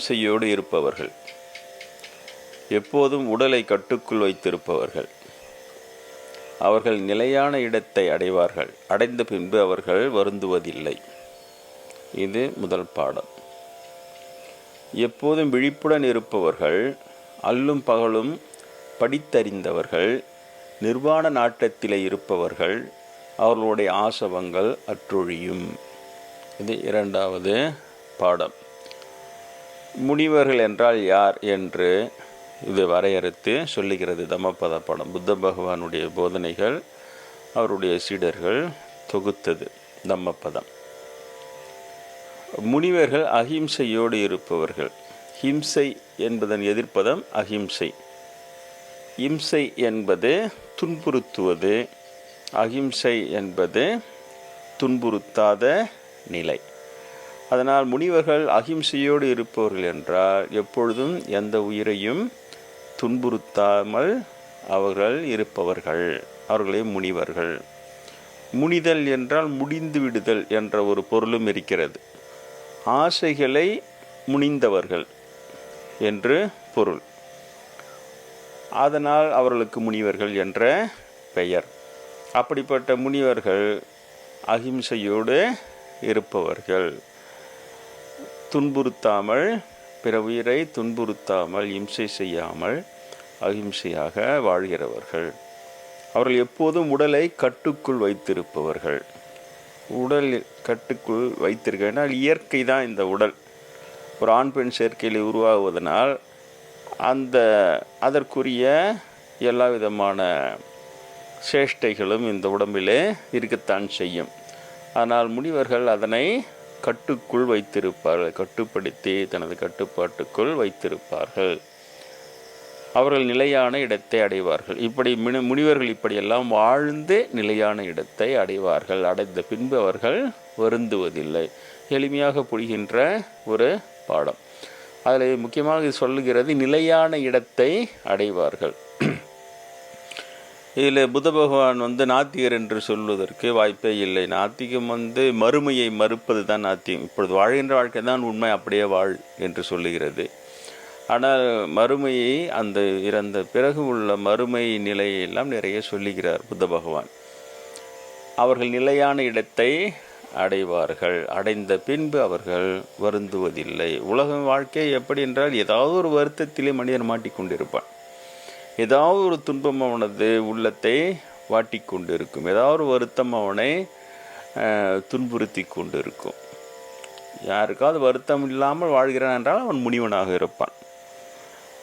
அகிம்சையோடு இருப்பவர்கள். எப்போதும் உடலை கட்டுக்குள் வைத்திருப்பவர்கள். அவர்கள் நிலையான இடத்தை அடைவார்கள். அடைந்த பின்பு அவர்கள் வருந்துவதில்லை. இது முதல் பாடம். எப்போதும் விழிப்புடன் இருப்பவர்கள் அல்லும் பகலும் படித்தறிந்தவர்கள் நிர்வாண நாட்டத்திலே இருப்பவர்கள் அவர்களுடைய ஆசவங்கள் அற்றொழியும். இது இரண்டாவது பாடம். முனிவர்கள் என்றால் யார் என்று இது வரையறுத்து சொல்லுகிறது தமபத படம். புத்த பகவானுடைய போதனைகள் அவருடைய சீடர்கள் தொகுத்தது தம்மப்பதம் முனிவர்கள் அஹிம்சையோடு இருப்பவர்கள். ஹிம்சை என்பதன் எதிர்ப்பதம் அஹிம்சை. இம்சை என்பது துன்புறுத்துவது அகிம்சை என்பது துன்புறுத்தாத நிலை. அதனால் முனிவர்கள் அகிம்சையோடு இருப்பவர்கள் என்றால் எப்பொழுதும் எந்த உயிரையும் துன்புறுத்தாமல் அவர்கள் இருப்பவர்கள் அவர்களே முனிவர்கள். முனிதல் என்றால் முடிந்து விடுதல் என்ற ஒரு பொருளும் இருக்கிறது. ஆசைகளை முனிந்தவர்கள் என்று பொருள். அதனால் அவர்களுக்கு முனிவர்கள் என்ற பெயர். அப்படிப்பட்ட முனிவர்கள் அகிம்சையோடு இருப்பவர்கள். துன்புறுத்தாமல் பிற உயிரை துன்புறுத்தாமல் இம்சை செய்யாமல் அகிம்சையாக வாழ்கிறவர்கள். அவர்கள் எப்போதும் உடலை கட்டுக்குள் வைத்திருப்பவர்கள். உடல் கட்டுக்குள் வைத்திருக்கிறால் இயற்கை தான் இந்த உடல். ஒரு ஆண் பெண் சேர்க்கையில் உருவாகுவதனால் அந்த அதற்குரிய எல்லா விதமான சேஷ்டைகளும் இந்த உடம்பிலே இருக்கத்தான் செய்யும். ஆனால் முனிவர்கள் அதனை கட்டுக்குள் வைத்திருப்பார்கள். கட்டுப்படுத்தி தனது கட்டுப்பாட்டுக்குள் வைத்திருப்பார்கள். அவர்கள் நிலையான இடத்தை அடைவார்கள். இப்படி மினு முனிவர்கள் இப்படியெல்லாம் வாழ்ந்து நிலையான இடத்தை அடைவார்கள். அடைந்த பின்பு அவர்கள் வருந்துவதில்லை. எளிமையாக புரிகின்ற ஒரு பாடம். அதில் முக்கியமாக சொல்லுகிறது நிலையான இடத்தை அடைவார்கள். இதில் புத்த பகவான் வந்து நாத்திகர் என்று சொல்வதற்கு வாய்ப்பே இல்லை. நாத்திகம் வந்து மறுமையை மறுப்பது தான் நாத்தியம் இப்பொழுது வாழ்கின்ற வாழ்க்கை தான் உண்மை அப்படியே வாழ் என்று சொல்லுகிறது. ஆனால் மறுமையை அந்த இறந்த பிறகு உள்ள மறுமை நிலையெல்லாம் நிறைய சொல்லுகிறார் புத்த பகவான் அவர்கள் நிலையான இடத்தை அடைவார்கள். அடைந்த பின்பு அவர்கள் வருந்துவதில்லை. உலகம் வாழ்க்கை எப்படி என்றால் ஏதாவது ஒரு வருத்தத்திலே மனிதன் மாட்டிக்கொண்டிருப்பான். ஏதாவது ஒரு துன்பம் அவனது உள்ளத்தை வாட்டி கொண்டு இருக்கும் ஏதாவது ஒரு வருத்தம் அவனை துன்புறுத்தி கொண்டு இருக்கும் யாருக்காவது வருத்தம் இல்லாமல் வாழ்கிறான் என்றால் அவன் முனிவனாக இருப்பான்.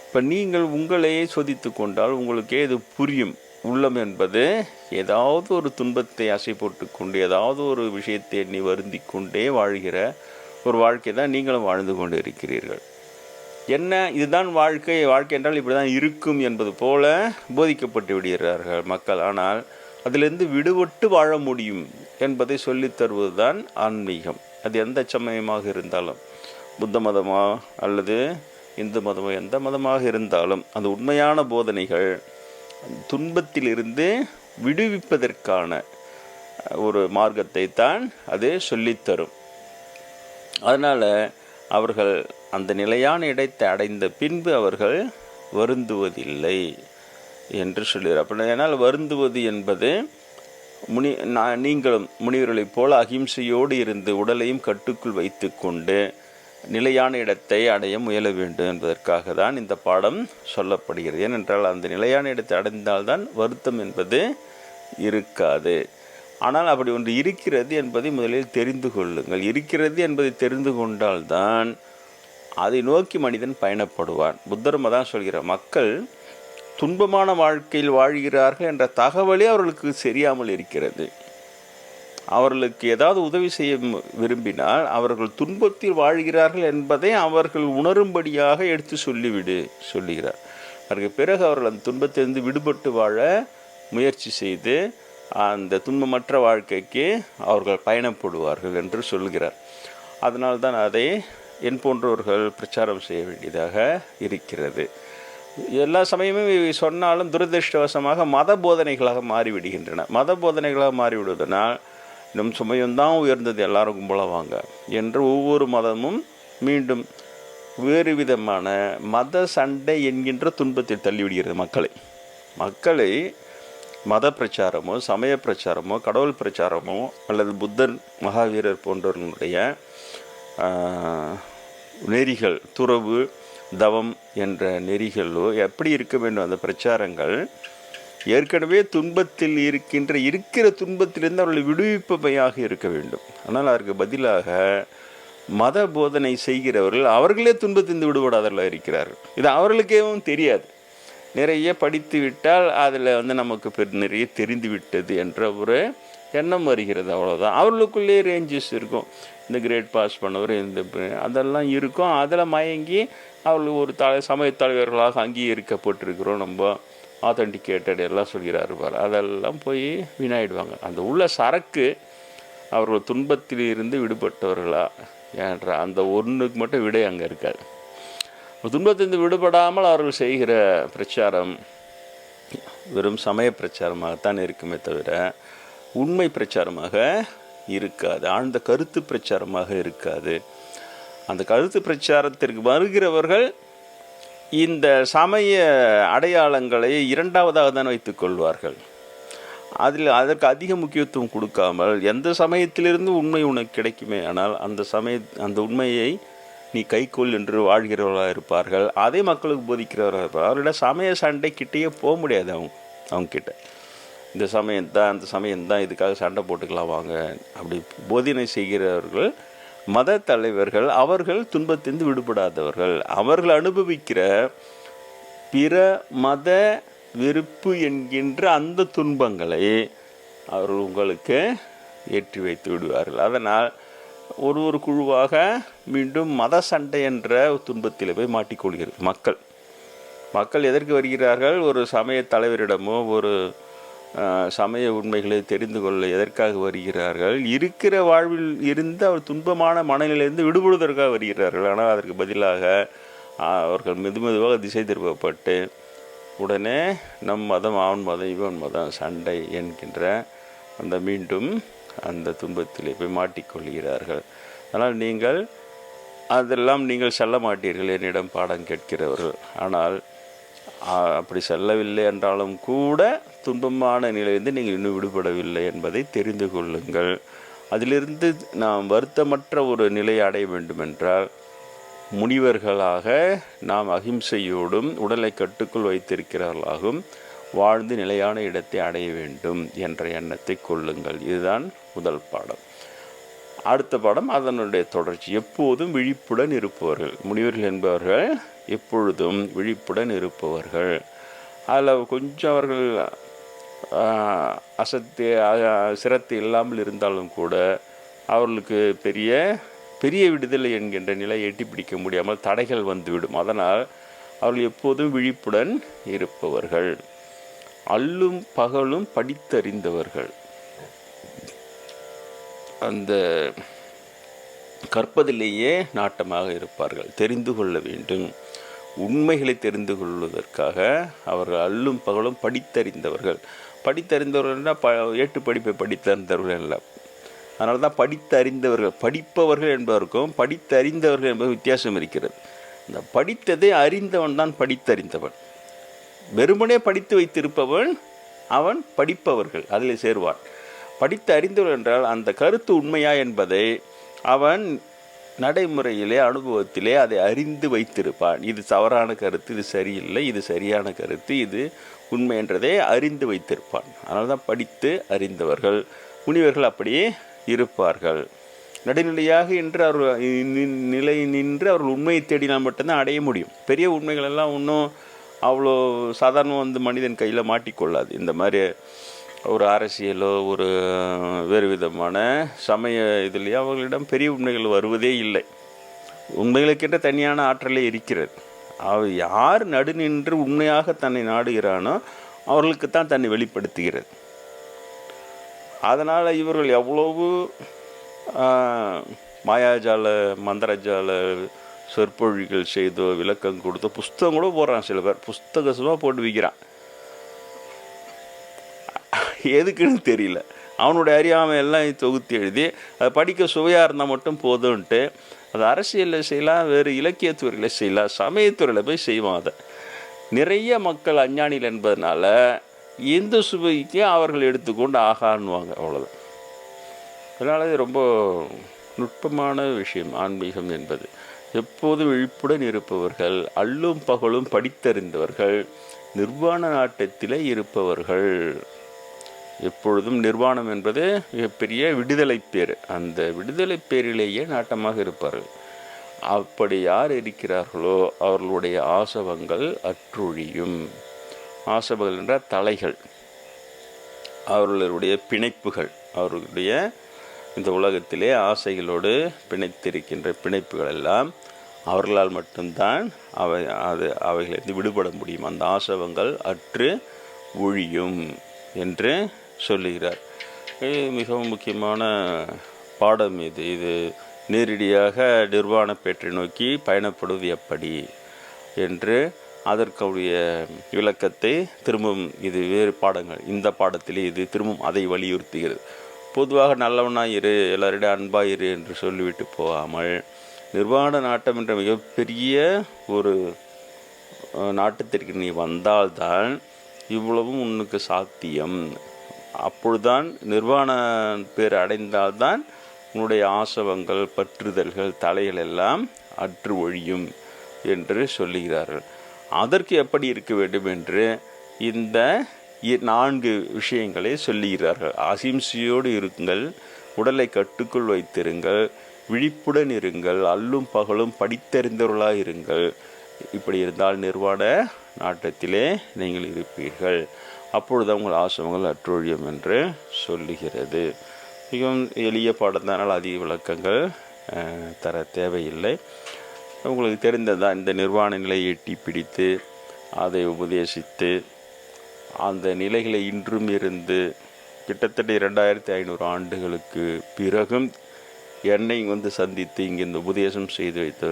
இப்போ நீங்கள் உங்களையே சோதித்து கொண்டால் உங்களுக்கே இது புரியும். உள்ளம் என்பது ஏதாவது ஒரு துன்பத்தை அசை போட்டு கொண்டு ஏதாவது ஒரு விஷயத்தை நீ வருந்தி கொண்டே வாழ்கிற ஒரு வாழ்க்கை தான் நீங்களும் வாழ்ந்து கொண்டு இருக்கிறீர்கள் என்ன இதுதான் வாழ்க்கை? வாழ்க்கை என்றால் இப்படி தான் இருக்கும் என்பது போல போதிக்கப்பட்டு விடுகிறார்கள் மக்கள். ஆனால் அதிலிருந்து விடுபட்டு வாழ முடியும் என்பதை சொல்லித் தருவது தான் ஆன்மீகம். அது எந்த சமயமாக இருந்தாலும் புத்த மதமா அல்லது இந்து மதமோ எந்த மதமாக இருந்தாலும் அந்த உண்மையான போதனைகள் துன்பத்திலிருந்து விடுவிப்பதற்கான ஒரு மார்க்கத்தை தான் அது சொல்லித்தரும் அதனால் அவர்கள் அந்த நிலையான இடத்தை அடைந்த பின்பு அவர்கள் வருந்துவதில்லை என்று சொல்கிறார். அப்படி ஏன்னால் வருந்துவது என்பது முனி நான் நீங்களும் முனிவர்களைப் போல அகிம்சையோடு இருந்து உடலையும் கட்டுக்குள் வைத்து கொண்டு நிலையான இடத்தை அடைய முயல வேண்டும் என்பதற்காக தான் இந்த பாடம் சொல்லப்படுகிறது. ஏனென்றால் அந்த நிலையான இடத்தை அடைந்தால்தான் வருத்தம் என்பது இருக்காது. ஆனால் அப்படி ஒன்று இருக்கிறது என்பதை முதலில் தெரிந்து கொள்ளுங்கள். இருக்கிறது என்பதை தெரிந்து கொண்டால்தான் அதை நோக்கி மனிதன் பயணப்படுவான். புத்தர்ம தான் சொல்கிறார் மக்கள் துன்பமான வாழ்க்கையில் வாழ்கிறார்கள் என்ற தகவலே அவர்களுக்கு தெரியாமல் இருக்கிறது. அவர்களுக்கு ஏதாவது உதவி செய்ய விரும்பினால் அவர்கள் துன்பத்தில் வாழ்கிறார்கள் என்பதை அவர்கள் உணரும்படியாக எடுத்து சொல்லிவிடு சொல்லுகிறார். அதற்கு பிறகு அவர்கள் அந்த துன்பத்திலிருந்து விடுபட்டு வாழ முயற்சி செய்து அந்த துன்பமற்ற வாழ்க்கைக்கு அவர்கள் பயணப்படுவார்கள் என்று சொல்கிறார். அதனால்தான் அதை என் போன்றவர்கள் பிரச்சாரம் செய்ய வேண்டியதாக இருக்கிறது. எல்லா சமயமும் இவை சொன்னாலும் துரதிருஷ்டவசமாக மத போதனைகளாக மாறிவிடுகின்றன. மத போதனைகளாக மாறிவிடுவதனால் நம் சமயம்தான் உயர்ந்தது. எல்லாரும் கும்பலவாங்க என்று ஒவ்வொரு மதமும் மீண்டும் வேறு விதமான மத சண்டை என்கின்ற துன்பத்தில் தள்ளிவிடுகிறது மக்களை. மக்களை மத பிரச்சாரமோ சமய பிரச்சாரமோ கடவுள் பிரச்சாரமோ அல்லது புத்தர் மகாவீரர் போன்றவர்களுடைய நெறிகள் துறவு தவம் என்ற நெறிகளோ எப்படி இருக்க வேண்டும்? அந்த பிரச்சாரங்கள் ஏற்கனவே துன்பத்தில் இருக்கின்ற இருக்கிற துன்பத்திலிருந்து அவர்களை விடுவிப்பவையாக இருக்க வேண்டும். ஆனால் அதற்கு பதிலாக மத போதனை செய்கிறவர்கள் அவர்களே துன்பத்திலிருந்து விடுபடாதவர்களாக இருக்கிறார்கள். இது அவர்களுக்கேவும் தெரியாது. நிறைய படித்து விட்டால் அதில் வந்து நமக்கு பெரு நிறைய தெரிந்து விட்டது என்ற ஒரு எண்ணம் வருகிறது. அவ்வளோதான் அவர்களுக்குள்ளே ரேஞ்சஸ் இருக்கும். இந்த கிரேட் பாஸ் பண்ணவர் இந்த அதெல்லாம் இருக்கும். அதில் மயங்கி அவர்கள் ஒரு தலை சமய தலைவர்களாக அங்கீகரிக்கப்பட்டிருக்கிறோம். நம்ம ஆத்தன்டிகேட்டட் எல்லாம் சொல்கிறார் பார். அதெல்லாம் போய் வீணாயிடுவாங்க. அந்த உள்ள சரக்கு அவர்கள் துன்பத்தில் இருந்து விடுபட்டவர்களா? என்ற அந்த ஒன்றுக்கு மட்டும் விடை அங்கே இருக்காது. துன்பத்திலிருந்து விடுபடாமல் அவர்கள் செய்கிற பிரச்சாரம் வெறும் சமய பிரச்சாரமாகத்தான் இருக்குமே தவிர உண்மை பிரச்சாரமாக இருக்காது. ஆழ்ந்த கருத்து பிரச்சாரமாக இருக்காது. அந்த கருத்து பிரச்சாரத்திற்கு வருகிறவர்கள் இந்த சமய அடையாளங்களை இரண்டாவதாக தான் வைத்துக் கொள்வார்கள். அதில் அதற்கு அதிக முக்கியத்துவம் கொடுக்காமல் எந்த சமயத்திலிருந்து உண்மை உனக்கு கிடைக்குமே ஆனால் அந்த சமய அந்த உண்மையை நீ கைக்கொள் என்று வாழ்கிறவர்களாக இருப்பார்கள். அதே மக்களுக்கு போதிக்கிறவர்களாக இருப்பார்கள். அவர்களிடம் சமய சண்டை கிட்டேயே போக முடியாது அவங்க அவங்க கிட்ட இந்த சமயம் தான் அந்த சமயம் தான் இதுக்காக சண்டை போட்டுக்கலாம் வாங்க. அப்படி போதனை செய்கிறவர்கள் மத தலைவர்கள் அவர்கள் துன்பத்திலிருந்து விடுபடாதவர்கள் அவர்கள் அனுபவிக்கிற பிற மத வெறுப்பு என்கின்ற அந்த துன்பங்களை அவர்கள் உங்களுக்கு ஏற்றி வைத்து விடுவார்கள். அதனால் ஒரு ஒரு குழுவாக மீண்டும் மத சண்டை என்ற துன்பத்தில் போய் மாட்டிக்கொள்கிறது மக்கள். மக்கள் எதற்கு வருகிறார்கள்? ஒரு சமய தலைவரிடமோ ஒரு சமய உண்மைகளை தெரிந்து கொள்ள எதற்காக வருகிறார்கள்? இருக்கிற வாழ்வில் இருந்து அவர் துன்பமான மனநிலையிலிருந்து விடுபடுவதற்காக வருகிறார்கள். ஆனால் அதற்கு பதிலாக அவர்கள் மெது மெதுவாக திசை திருப்பப்பட்டு உடனே நம் மதம் அவன் மதம் இவன் மதம் சண்டை என்கின்ற அந்த மீண்டும் அந்த துன்பத்திலே போய் மாட்டிக்கொள்கிறார்கள். ஆனால் நீங்கள் அதெல்லாம் நீங்கள் செல்ல மாட்டீர்கள். என்னிடம் பாடம் கேட்கிறவர்கள். ஆனால் அப்படி செல்லவில்லை என்றாலும் கூட துன்பமான நிலையிலிருந்து நீங்கள் இன்னும் விடுபடவில்லை என்பதை தெரிந்து கொள்ளுங்கள். அதிலிருந்து நாம் வருத்தமற்ற ஒரு நிலையை அடைய வேண்டுமென்றால் முனிவர்களாக நாம் அகிம்சையோடும் உடலை கட்டுக்குள் வைத்திருக்கிறவர்களாகவும் வாழ்ந்து நிலையான இடத்தை அடைய வேண்டும் என்ற எண்ணத்தை கொள்ளுங்கள். இதுதான் முதல் பாடம். அடுத்த படம் அதனுடைய தொடர்ச்சி. எப்போதும் விழிப்புடன் இருப்பவர்கள். முனிவர்கள் என்பவர்கள் எப்பொழுதும் விழிப்புடன் இருப்பவர்கள். அதில் கொஞ்சம் அவர்கள் அசத்தி சிரத்து இல்லாமல் இருந்தாலும் கூட அவர்களுக்கு பெரிய பெரிய விடுதலை என்கின்ற நிலை எட்டி பிடிக்க முடியாமல் தடைகள் வந்துவிடும். அதனால் அவர்கள் எப்போதும் விழிப்புடன் இருப்பவர்கள். அல்லும் பகலும் படித்தறிந்தவர்கள். அந்த கற்பதிலேயே நாட்டமாக இருப்பார்கள். தெரிந்து கொள்ள வேண்டும். உண்மைகளை தெரிந்து கொள்வதற்காக அவர்கள் அல்லும் பகலும் படித்தறிந்தவர்கள். படித்தறிந்தவர்கள்னா ப ஏட்டு படிப்பை படித்தறிந்தவர்கள் இல்லை அதனால தான் படித்தறிந்தவர்கள். படிப்பவர்கள் என்பதற்கும் படித்தறிந்தவர்கள் என்பது வித்தியாசம் இருக்கிறது. இந்த படித்ததை அறிந்தவன் தான் படித்தறிந்தவன். வெறுமனே படித்து வைத்திருப்பவன் அவன் படிப்பவர்கள். அதில் சேருவான். படித்து அறிந்தவர் என்றால் அந்த கருத்து உண்மையா என்பதை அவன் நடைமுறையிலே அனுபவத்திலே அதை அறிந்து வைத்திருப்பான். இது தவறான கருத்து இது சரியில்லை இது சரியான கருத்து இது உண்மை என்றதை அறிந்து வைத்திருப்பான். அதனால தான் படித்து அறிந்தவர்கள் முனிவர்கள் அப்படியே இருப்பார்கள். நடுநிலையாக என்று அவர்கள் நிலை நின்று அவர்கள் உண்மையை தேடினால் மட்டும்தான் அடைய முடியும். பெரிய உண்மைகளெல்லாம் ஒன்றும் இன்னும் அவ்வளோ சாதாரணமாக வந்து மனிதன் கையில் மாட்டிக்கொள்ளாது. இந்த மாதிரி ஒரு அரசியலோ ஒரு வேறு விதமான சமய இதுலேயோ அவர்களிடம் பெரிய உண்மைகள் வருவதே இல்லை. உண்மைகளுக்கென்ற தனியான ஆற்றலே இருக்கிறது. அவ யார் நடு நின்று உண்மையாக தன்னை நாடுகிறானோ அவர்களுக்கு தான் தன்னை வெளிப்படுத்துகிறது. அதனால் இவர்கள் எவ்வளவு மாயாஜால மந்திரஜால சொற்பொழிகள் செய்தோ விளக்கம் கொடுத்தோ புஸ்தகம் கூட போடுறான் சில பேர். புஸ்தகமாக போட்டு விற்கிறான் எதுக்குன்னு தெரியல. அவனுடைய அறியாமை எல்லாம் தொகுத்து எழுதி அதை படிக்க சுவையாக இருந்தால் மட்டும் போதும்ன்ட்டு அது அரசியலில் செய்யலாம் வேறு இலக்கியத்துறையில் செய்யலாம் சமயத்துறையில் போய் செய்வோம் அதை. நிறைய மக்கள் அஞ்ஞானிகள் என்பதனால இந்து சுவைக்கு அவர்கள் எடுத்துக்கொண்டு ஆகான்னுவாங்க அவ்வளோதான் அதனால் இது ரொம்ப நுட்பமான விஷயம் ஆன்மீகம் என்பது. எப்போதும் விழிப்புடன் இருப்பவர்கள் அல்லும் பகலும் படித்தறிந்தவர்கள் நிர்வாண நாட்டத்திலே இருப்பவர்கள். எப்பொழுதும் நிர்வாணம் என்பது மிகப்பெரிய விடுதலை பேர் அந்த விடுதலை பேரிலேயே நாட்டமாக இருப்பார்கள். அப்படி யார் இருக்கிறார்களோ அவர்களுடைய ஆசவங்கள் அற்றொழியும். ஆசவங்கள் என்ற தலைகள். அவர்களுடைய பிணைப்புகள். அவர்களுடைய இந்த உலகத்திலே ஆசைகளோடு பிணைத்திருக்கின்ற பிணைப்புகள் எல்லாம் அவர்களால் மட்டும்தான் அவை அது அவைகளிலிருந்து விடுபட முடியும். அந்த ஆசவங்கள் அற்று ஒழியும் என்று சொல்லுகிறார். இது மிகவும் முக்கியமான பாடம் இது. இது நேரடியாக நிர்வாண பேற்றை நோக்கி பயணப்படுவது எப்படி என்று அதற்குடைய விளக்கத்தை திரும்பவும் இது வேறு பாடங்கள். இந்த பாடத்திலே இது திரும்பவும் அதை வலியுறுத்துகிறது. பொதுவாக நல்லவனாக இரு எல்லாரிடம் அன்பாக இரு என்று சொல்லிவிட்டு போகாமல் நிர்வாண நாட்டம் என்ற மிகப்பெரிய ஒரு நாட்டத்திற்கு நீ வந்தால்தான் இவ்வளவும் உனக்கு சாத்தியம். அப்பொழுதுதான் நிர்வாண பேர் அடைந்தால்தான் உன்னுடைய ஆசவங்கள் பற்றுதல்கள் தலைகள் எல்லாம் அற்று ஒழியும் என்று சொல்லுகிறார்கள். அதற்கு எப்படி இருக்க வேண்டும் என்று இந்த இ- நான்கு விஷயங்களை சொல்லுகிறார்கள். அசிம்சையோடு இருங்கள் உடலை கட்டுக்குள் வைத்திருங்கள் விழிப்புடன் இருங்கள் அல்லும் பகலும் படித்தறிந்தவர்களாக இருங்கள். இப்படி இருந்தால் நிர்வாண நாட்டத்திலே நீங்கள் இருப்பீர்கள். அப்பொழுது உங்கள் ஆசிரமங்கள் அற்றொழியம் என்று சொல்லுகிறது. மிகவும் எளிய பாடத்தினால் அதிக விளக்கங்கள் தர தேவையில்லை. உங்களுக்கு தெரிந்ததா இந்த நிர்வாண நிலையை எட்டி பிடித்து அதை உபதேசித்து அந்த நிலைகளை இன்றும் இருந்து கிட்டத்தட்ட இரண்டாயிரத்தி ஐநூறு ஆண்டுகளுக்கு பிறகும் என்னை வந்து சந்தித்து இங்கே இந்த உபதேசம் செய்து வைத்து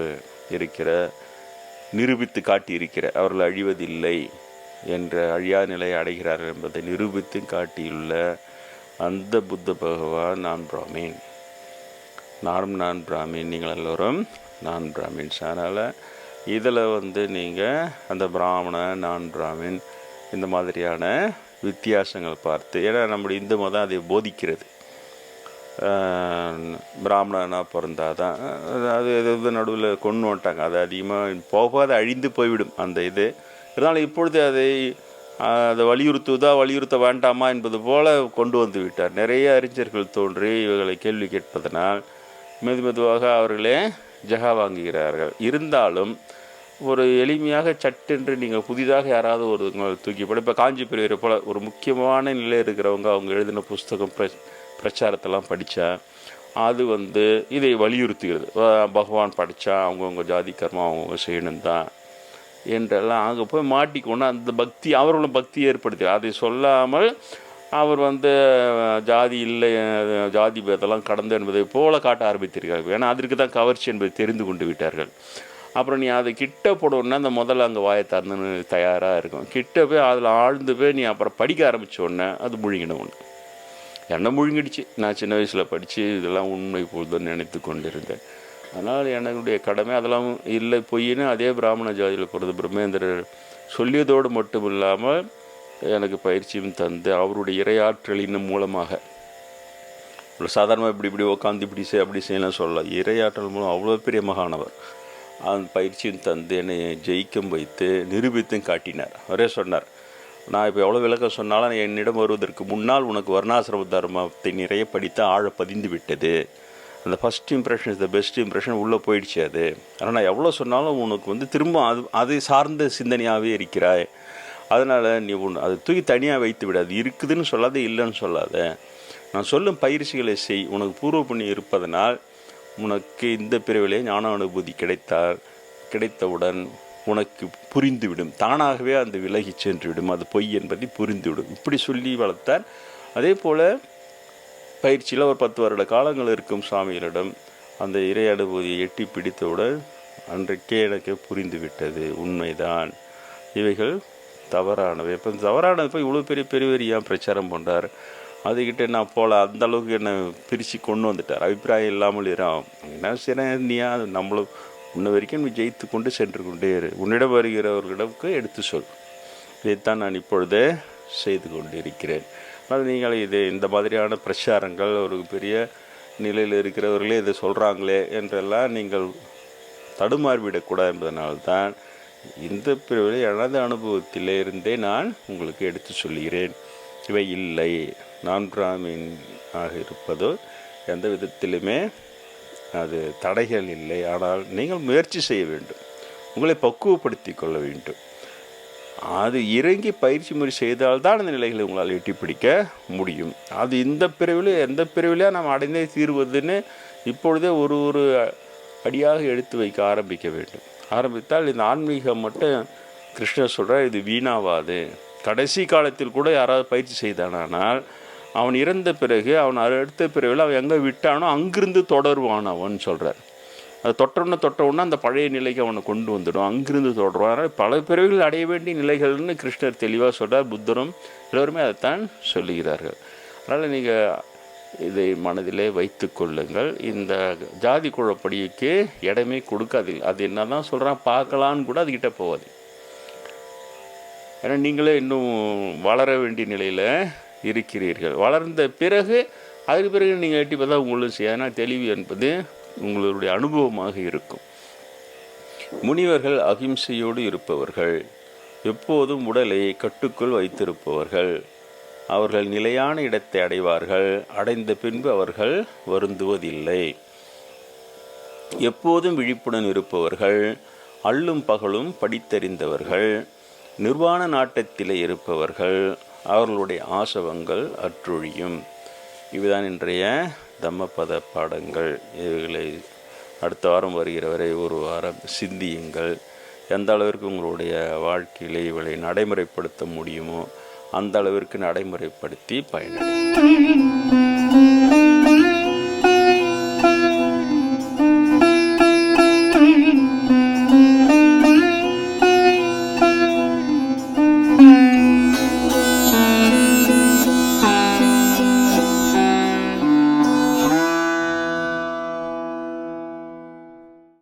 இருக்கிற நிரூபித்து காட்டியிருக்கிற அவர்கள் அழிவதில்லை. என்ற அழியா நிலையை அடைகிறார்கள் என்பதை நிரூபித்து காட்டியுள்ள அந்த புத்த பகவான் நான் பிராமின். நானும் நான் பிராமின் நீங்கள் எல்லோரும் நான் பிராமின்ஸ் அதனால் இதில் வந்து நீங்கள் அந்த பிராமண நான் பிராமின் இந்த மாதிரியான வித்தியாசங்கள் பார்த்து ஏன்னா நம்முடைய இந்து மதம் அதை போதிக்கிறது. பிராமணனா பிறந்தாதான் அது எது நடுவில் கொண்டு வந்துட்டாங்க அது அதிகமாக போகாத அழிந்து போய்விடும் அந்த இது. இருந்தாலும் இப்பொழுது அதை அதை வலியுறுத்துவதா வலியுறுத்த வேண்டாமா என்பது போல கொண்டு வந்து விட்டார். நிறைய அறிஞர்கள் தோன்றி இவர்களை கேள்வி கேட்பதனால் மெது மெதுவாக அவர்களே ஜகா வாங்குகிறார்கள். இருந்தாலும் ஒரு எளிமையாக சட்டென்று நீங்கள் புதிதாக யாராவது ஒரு தூக்கி போட இப்போ காஞ்சி பெரியவரை போல் ஒரு முக்கியமான நிலை இருக்கிறவங்க அவங்க எழுதின புஸ்தகம் பிர பிரச்சாரத்தெல்லாம் படித்தா அது வந்து இதை வலியுறுத்துகிறது. பகவான் படித்தா அவங்கவுங்க ஜாதி கர்மம் அவங்கவுங்க செய்யணும் தான் என்றெல்லாம் அங்கே போய் மாட்டிக்கொண்டு அந்த பக்தி அவர்களும் பக்தி ஏற்படுத்தி அதை சொல்லாமல் அவர் வந்து ஜாதி இல்லை ஜாதி பேதெல்லாம் கடந்து என்பதை போல காட்ட ஆரம்பித்திருக்கார்கள் ஏன்னா அதற்கு தான் கவர்ச்சி என்பதை தெரிந்து கொண்டு விட்டார்கள். அப்புறம் நீ அதை கிட்ட போடணுன்னா அந்த முதல்ல அங்கே வாயை திறந்துன்னு தயாராக இருக்கும். கிட்ட போய் அதில் ஆழ்ந்து போய் நீ அப்புறம் படிக்க ஆரம்பிச்ச உடனே அது முழுங்கின ஒன்று என்ன முழுங்கிடுச்சு. நான் சின்ன வயசில் படித்து இதெல்லாம் உண்மை போதுன்னு நினைத்து கொண்டிருந்தேன். அதனால் என்னுடைய கடமை அதெல்லாம் இல்லை. பொய்ன்னு அதே பிராமண ஜாதியில் பிறந்த பிரம்மேந்திரர் சொல்லியதோடு மட்டும் இல்லாமல் எனக்கு பயிற்சியும் தந்து அவருடைய இரையாற்றலின் மூலமாக. சாதாரணமாக இப்படி இப்படி உட்காந்து இப்படி செய் அப்படி செய்யலாம் சொல்லலாம் இரையாற்றல் மூலம் அவ்வளோ பெரிய மகானவர். அந்த பயிற்சியும் தந்து என்னை ஜெயிக்கும் வைத்து நிரூபித்தும் காட்டினார். அவரே சொன்னார் நான் இப்போ எவ்வளோ விளக்கம் சொன்னாலும் என்னிடம் வருவதற்கு முன்னால் உனக்கு வர்ணாசிரம தர்மத்தை நிறைய படித்து ஆழ பதிந்து விட்டது. அந்த first impression is the best impression உள்ளே போயிடுச்சு அது. ஆனால் நான் எவ்வளோ சொன்னாலும் உனக்கு வந்து திரும்ப அது அதை சார்ந்த சிந்தனையாகவே இருக்கிறாய். அதனால் நீ ஒன்று அதை தூக்கி தனியாக வைத்து விடாது இருக்குதுன்னு சொல்லாத இல்லைன்னு சொல்லாத. நான் சொல்லும் பயிற்சிகளை செய். உனக்கு பூர்வ புண்ணியம் இருப்பதனால் உனக்கு இந்த பிரிவிலே ஞான அனுபூதி கிடைத்தால் கிடைத்தவுடன் உனக்கு புரிந்துவிடும் தானாகவே அந்த விலகி சென்றுவிடும் அது பொய் என்பதை புரிந்துவிடும் இப்படி சொல்லி வளர்த்தார் அதே போல் பயிற்சியில் ஒரு பத்து வருட காலங்கள் இருக்கும் சுவாமிகளிடம் அந்த இறை அனுபூதியை எட்டி பிடித்தவுடன் அன்றைக்கே எனக்கு புரிந்துவிட்டது உண்மைதான். இவைகள் தவறானவை. இப்போ தவறானது போய் இவ்வளோ பெரிய பெரிய பெரிய பிரச்சாரம் பண்ணுறார் அதுக்கிட்ட நான் போல அந்த அளவுக்கு என்னை பிரித்து கொண்டு வந்துட்டார். அபிப்பிராயம் இல்லாமல் இரும். என்ன சரி நீயா நம்மளும் உன்ன வரைக்கும் நீ ஜெயித்து கொண்டு சென்று கொண்டே இரு. உன்னிடம் வருகிறவர்களிடக்கு எடுத்து சொல். இதைத்தான் நான் இப்பொழுது செய்து கொண்டிருக்கிறேன். ஆனால் நீங்கள் இது இந்த மாதிரியான பிரச்சாரங்கள் ஒரு பெரிய நிலையில் இருக்கிறவர்களே இதை சொல்கிறாங்களே என்றெல்லாம் நீங்கள் தடுமாறிவிடக்கூடாது என்பதனால்தான் இந்த பிரிவில் எனது அனுபவத்திலே இருந்தே நான் உங்களுக்கு எடுத்து சொல்கிறேன். இவை இல்லை. நான் பிராமின் ஆக இருப்பதோ எந்த விதத்திலுமே அது தடைகள் இல்லை. ஆனால் நீங்கள் முயற்சி செய்ய வேண்டும். உங்களை பக்குவப்படுத்தி கொள்ள வேண்டும். அது இறங்கி பயிற்சி முறை செய்தால்தான் அந்த நிலைகளை உங்களால் எட்டி பிடிக்க முடியும். அது இந்த பிரிவில் எந்த பிரிவிலையா நாம் அடைந்தே தீர்வதுன்னு இப்பொழுதே ஒரு ஒரு அடியாக எடுத்து வைக்க ஆரம்பிக்க வேண்டும். ஆரம்பித்தால் இந்த ஆன்மீகம் மட்டும் கிருஷ்ணர் சொல்கிறார் இது வீணாவாது. கடைசி காலத்தில் கூட யாராவது பயிற்சி செய்தானால் அவன் இறந்த பிறகு அவன் அடுத்த பிறவில் அவன் எங்கே விட்டானோ அங்கிருந்து தொடருவான் அவன் சொல்கிறார் அது தொட்டவுடனே தொட்டவுடனே அந்த பழைய நிலைக்கு அவனை கொண்டு வந்துடும். அங்கிருந்து தொடரும் அதனால் பல பிறவிகள் அடைய வேண்டிய நிலைகள்னு கிருஷ்ணர் தெளிவாக சொல்கிறார் புத்தரும் எல்லோருமே அதைத்தான் சொல்லுகிறார்கள். அதனால் நீங்கள் இதை மனதிலே வைத்து கொள்ளுங்கள். இந்த ஜாதி குழப்படிக்கு இடமே கொடுக்காது அது என்ன தான் சொல்கிறான் பார்க்கலான்னு கூட அதுக்கிட்ட போகாது ஏன்னா நீங்களே இன்னும் வளர வேண்டிய நிலையில் இருக்கிறீர்கள். வளர்ந்த பிறகு அதுக்கு பிறகு நீங்கள் எட்டி பார்த்தா உங்களுக்கு ஏன்னா தெளிவு என்பது உங்களுடைய அனுபவமாக இருக்கும். முனிவர்கள் அகிம்சையோடு இருப்பவர்கள் எப்போதும் உடலை கட்டுக்குள் வைத்திருப்பவர்கள் அவர்கள் நிலையான இடத்தை அடைவார்கள் அடைந்த பின்பு அவர்கள் வருந்துவதில்லை. எப்போதும் விழிப்புடன் இருப்பவர்கள் அள்ளும் பகலும் படித்தறிந்தவர்கள் நிர்வாண நாட்டத்திலே இருப்பவர்கள் அவர்களுடைய ஆசவங்கள் அற்றொழியும். இதுதான் இன்றைய தம்மபத பாடங்கள் இவைகளை அடுத்த வாரம் வருகிற வரை ஒரு வாரம் சிந்தியுங்கள். எந்த அளவிற்கு உங்களுடைய வாழ்க்கையில் இவளை நடைமுறைப்படுத்த முடியுமோ அந்த அளவிற்கு நடைமுறைப்படுத்தி பயனடை